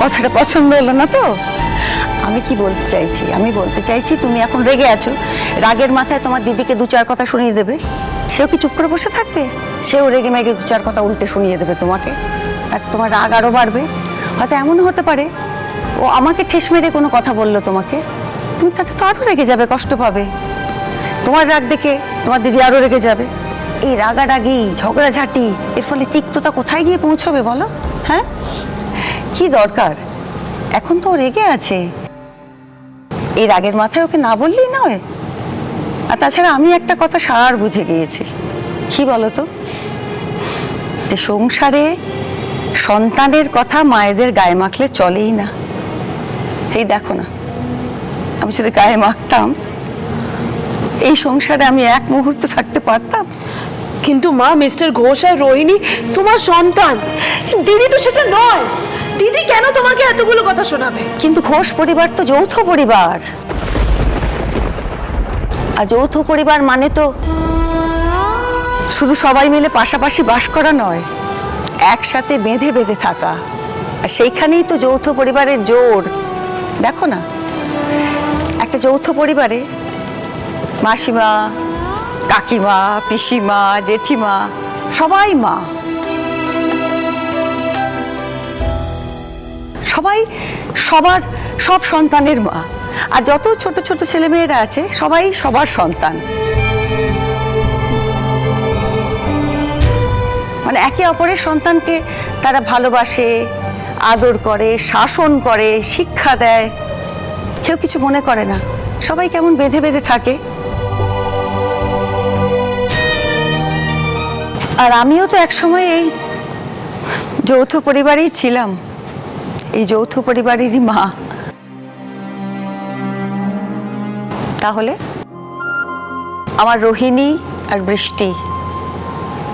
কথাটা পছন্দ হলো না তো? আমি কি বলতে চাইছি? আমি বলতে চাইছি তুমি এখন রেগে আছো। রাগের মাথায় তোমার দিদিকে দু চার কথা শুনিয়ে দেবে। সেও কি চুপ করে বসে থাকবে? সেও রেগে মেগে দু চার কথা উল্টে শুনিয়ে দেবে তোমাকে। আর তোমার রাগ আরও বাড়বে। হয়তো এমনও হতে পারে। ও আমাকে ঠেস মেরে কোনো কথা বলল তোমাকে। তুমি তাতে তো আরও রেগে যাবে, কষ্ট পাবে। তোমার রাগ দেখে তোমার দিদি আরও রেগে যাবে। এই রাগারাগি, ঝগড়াঝাটি, এর ফলে তিক্ততা কোথায় গিয়ে পৌঁছবে বলো? হ্যাঁ? কি দরকার? এখন তো রেগে আছে। এই রাগের মাথায় ওকে না বললেই নয়। আর তাছাড়া আমি একটা কথা সার বুঝে গিয়েছি। কি তো? যে সংসারে সন্তানের কথা মায়েদের গায়ে মাখলে চলেই না। এই দেখো না, আমি যদি গায়ে মাখতাম, এই সংসারে আমি এক মুহূর্ত থাকতে পারতাম? কিন্তু মা, মিস্টার ঘোষ আর রোহিণী, তোমার সন্তান। দিদি তো সেটা নয়। দিদি কেন তোমাকে এতগুলো কথা শোনাবে? কিন্তু ঘোষ পরিবার তো যৌথ পরিবার। আর যৌথ পরিবার মানে তো শুধু সবাই মিলে পাশাপাশি বাস করা নয়, একসাথে বেঁধে বেঁধে থাকা। আর সেইখানেই তো যৌথ পরিবারের জোর। দেখো না, একটা যৌথ পরিবারে মাসিমা কাকিমা, পিসিমা, জেঠিমা, সবাই মা। সবাই সবার, সব সন্তানের মা। আর যত ছোট ছোট ছেলেমেয়েরা আছে, সবাই সবার সন্তান। মানে একে অপরের সন্তানকে তারা ভালোবাসে, আদর করে, শাসন করে, শিক্ষা দেয়। কেউ কিছু মনে করে না। সবাই কেমন বেঁধে বেঁধে থাকে। আর আমিও তো একসময় এই যৌথ পরিবারেই ছিলাম। এই যৌথ পরিবারেরই মা। তাহলে? আমার রোহিণী আর বৃষ্টি।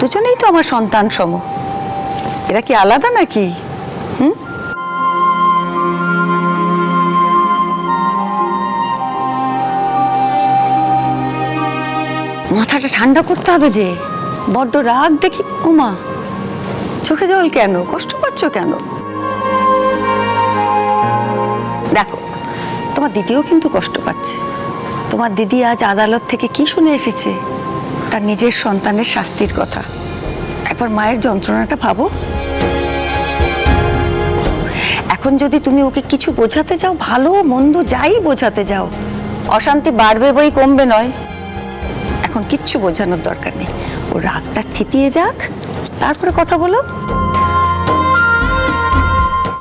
দুজনেই তো আমার সন্তান সম এরা কি আলাদা নাকি? হুম? মাথাটা ঠান্ডা করতে হবে যে। বড্ড রাগ দেখি উমা চোখে জল কেন? কষ্ট পাচ্ছ কেন? দেখো, তোমার দিদিও কিন্তু কষ্ট পাচ্ছে। তোমার দিদি আজ আদালত থেকে কি শুনে এসেছে? তার নিজের সন্তানের শাস্তির কথা। একবার মায়ের যন্ত্রণাটা ভাবো। এখন যদি তুমি ওকে কিছু বোঝাতে যাও, ভালো মন্দ যাই বোঝাতে যাও, অশান্তি বাড়বে বই কমবে নয়। এখন কিচ্ছু বোঝানোর দরকার নেই। ও রাগটা থিতিয়ে যাক তারপরে কথা বলো।